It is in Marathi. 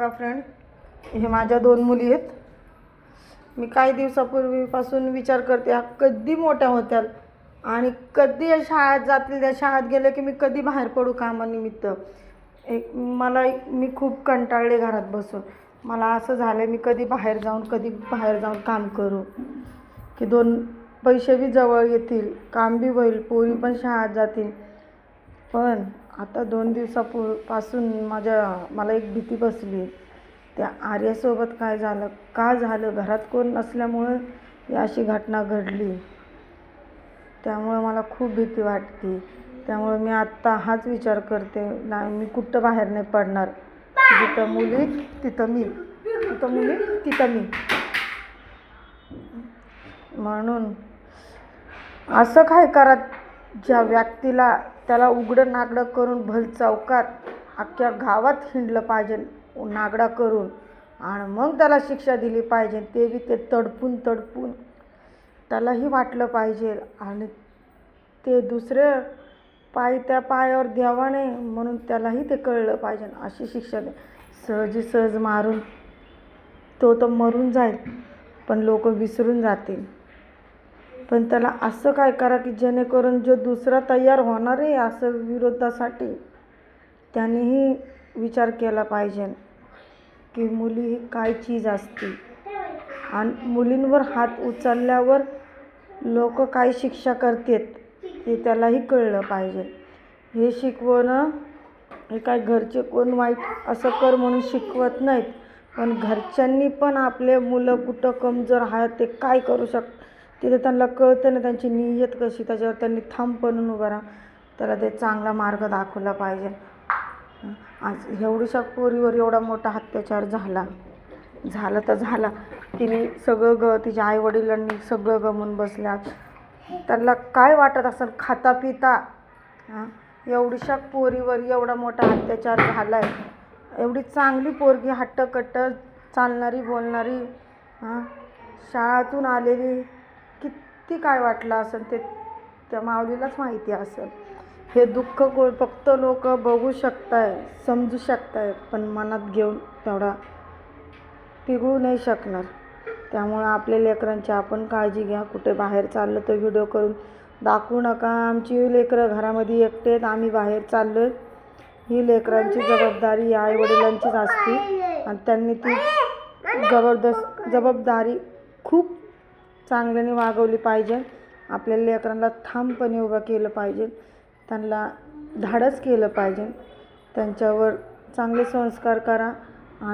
बघा फ्रेंड हे माझ्या दोन मुली आहेत. मी काही दिवसापूर्वीपासून विचार करते ह्या कधी मोठ्या होत्या आणि कधी या शाळेत जातील त्या शाळेत गेले की मी कधी बाहेर पडू कामानिमित्त? एक मला एक मी खूप कंटाळले घरात बसून. मला असं झालं मी कधी बाहेर जाऊन कधी बाहेर जाऊन काम करू? की दोन पैसे बी जवळ येतील काम बी होईल पोरी पण शाळेत जातील. पण आता दोन दिवसापू पासून माझ्या मला एक भीती बसली. त्या आर्यासोबत काय झालं का झालं? घरात कोण नसल्यामुळं ही अशी घटना घडली. त्यामुळं मला खूप भीती वाटते. त्यामुळे मी आत्ता हाच विचार करते. नाही मी कुठं बाहेर नाही पडणार. जिथं मुली तिथं मी. तिथं मुली तिथं मी. म्हणून असं काय करा ज्या व्यक्तीला त्याला उघडं नागडं करून भल चौकात अख्ख्या गावात हिंडलं पाहिजे नागडा करून. आणि मग त्याला शिक्षा दिली पाहिजे ते बी ते तडपून तडपून. त्यालाही वाटलं पाहिजे. आणि ते दुसरे पाय त्या पायावर द्यावा नाही म्हणून त्यालाही ते कळलं पाहिजे. अशी शिक्षा दे. सहजी सहज मारून तो तर मरून जाईल पण लोक विसरून जातील. पण त्याला असं काय करा की जेणेकरून जो दुसरा तयार होणार आहे असं विरोधासाठी त्यांनीही विचार केला पाहिजे की मुली ही काय चीज असते. आणि मुलींवर हात उचलल्यावर लोक काय शिक्षा करतात हे त्यालाही कळलं पाहिजे. हे शिकवणं हे काय घरचे कोण वाईट असं कर म्हणून शिकवत नाहीत पण घरच्यांनी पण आपले मुलं कुठं कमजोर आहेत ते काय करू शक तिथे त्यांना कळतं ना त्यांची नियत कशी त्याच्यावर त्यांनी ठाम बनून उभं राहा. त्याला ते चांगला मार्ग दाखवला पाहिजे. आज एवढीशा पोरीवर एवढा मोठा अत्याचार झाला. झाला तर झाला. तिने सगळं ग तिच्या आईवडिलांनी सगळं गमून बसल्यात त्यांना काय वाटत असेल? खाता पिता हां? एवढीशा पोरीवर एवढा मोठा अत्याचार झाला आहे एवढी चांगली पोरगी हट्टकट्ट चालणारी बोलणारी हां? शाळातून आलेली किती काय वाटलं असेल ते त्या माऊलीलाच माहिती असेल. हे दुःख को फक्त लोक बघू शकताय समजू शकताय पण मनात घेऊन तेवढा पिघळू नाही शकणार. त्यामुळं आपल्या लेकरांची आपण काळजी घ्या. कुठे बाहेर चाललं तर व्हिडिओ करून दाखवू नका. आमची लेकरं घरामध्ये एकटे आहेत. आम्ही बाहेर चाललो आहे ही लेकरांची जबाबदारी या आईवडिलांचीच असते. आणि त्यांनी ती जबरदस्त जबाबदारी खूप चांगल्याने वागवली पाहिजे. आपल्या लेकरांना ठामपणे उभं केलं पाहिजे. त्यांना धाडस केलं पाहिजे. त्यांच्यावर चांगले संस्कार करा.